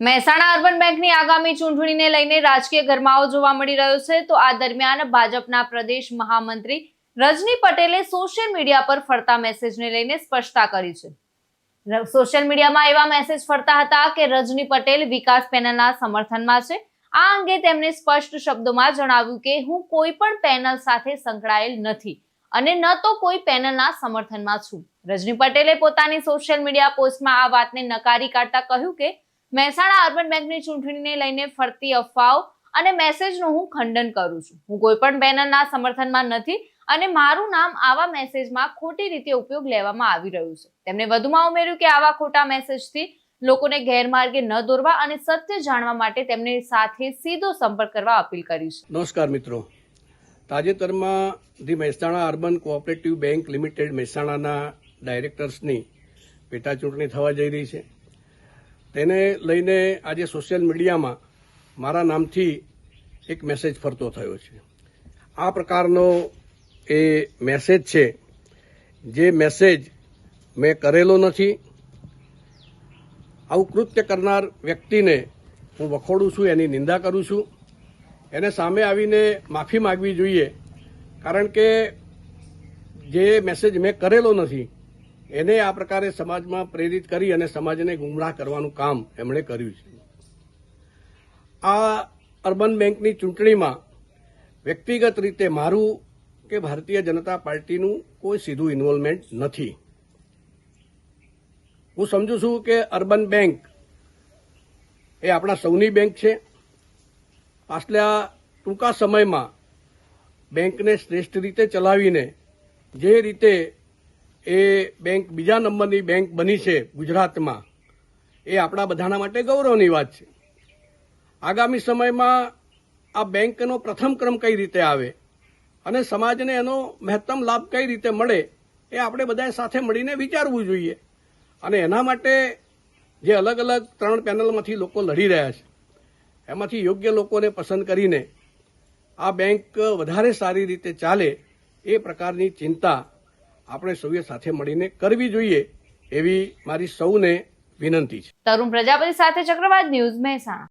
Mehsana urban બેંકની આગામી ચૂંટણીને લઈને રાજકીય ગરમાવો જોવા મળી રહ્યો છે. તો આ દરમિયાન ભાજપના પ્રદેશ મહામંત્રી રજની પટેલે સોશિયલ મીડિયા પર ફરતા મેસેજને લઈને સ્પષ્ટતા કરી છે. સોશિયલ મીડિયામાં એવા મેસેજ ફરતા હતા કે રજની પટેલ વિકાસ પેનલના સમર્થનમાં છે. આ અંગે તેમણે સ્પષ્ટ શબ્દોમાં જણાવ્યું કે હું કોઈ પણ પેનલ સાથે સંકળાયેલ નથી અને ન તો કોઈ પેનલના સમર્થનમાં છું. રજની પટેલે પોતાની સોશિયલ મીડિયા પોસ્ટમાં આ વાતને નકારી કાઢતા કહ્યું કે મહેસાણા અર્બન બેંકની ચૂંટણીને લઈને ફરતી અફવાઓ અને મેસેજનું હું ખંડન કરું છું. હું કોઈ પણ બેનરના સમર્થનમાં નથી અને મારું નામ આવા મેસેજમાં ખોટી રીતે ઉપયોગ લેવામાં આવી રહ્યું છે. તેમણે વધુમાં ઉમેર્યું કે આવા ખોટા મેસેજથી લોકોને ગેરમાર્ગે ન દોરવા અને સત્ય જાણવા માટે તેમની સાથે સીધો સંપર્ક કરવા અપીલ કરી છે. નમસ્કાર મિત્રો. તાજેતરમાં the Mehsana urban cooperative bank limited મહેસાણાના ડાયરેક્ટર્સની પેટા ચૂંટણી થવા જઈ રહી છે. તેને લઈને આજે સોશિયલ મીડિયામાં મારા નામથી એક મેસેજ ફરતો થયો છે. આ પ્રકારનો એ મેસેજ છે, જે મેસેજ મેં કરેલો નથી. આવું કૃત્ય કરનાર વ્યક્તિને હું વખોડું છું, એની નિંદા કરું છું. એને સામે આવીને માફી માગવી જોઈએ, કારણ કે જે મેસેજ મેં કરેલો નથી એને આ પ્રકારે સમાજમાં પ્રેરિત કરી અને સમાજને ગુમરાહ કરવાનું કામ એમણે કર્યું છે. આ અર્બન બેંકની ચૂંટણીમાં વ્યક્તિગત રીતે મારું કે ભારતીય જનતા પાર્ટીનું કોઈ સીધું ઇન્વોલ્વમેન્ટ નથી. હું સમજુ છું કે અર્બન બેંક એ આપણા સૌની બેંક છે. પાછલા ટૂંકા સમયમાં બેંકને શ્રેષ્ઠ રીતે ચલાવીને જે રીતે એ બેંક, બીજા નંબરની બેંક બની છે ગુજરાતમાં. એ આપણા બધાના માટે ગૌરવની વાત છે. આગામી સમયમાં આ બેંકનો પ્રથમ ક્રમ કઈ રીતે આવે અને સમાજને એનો મહત્તમ લાભ કઈ રીતે મળે એ આપણે બધાએ સાથે મળીને વિચારવું જોઈએ. અને એના માટે જે અલગ અલગ ત્રણ પેનલમાંથી લોકો લડી રહ્યા છે, એમાંથી યોગ્ય લોકોને પસંદ કરીને આ બેંક વધારે સારી રીતે ચાલે એ પ્રકારની ચિંતા આપણે સૌએ સાથે મળીને કરવી જોઈએ એવી મારી સૌને વિનંતી છે. તરુણ પ્રજાપતિ સાથે ચક્રવાત ન્યૂઝ મહેસાણા.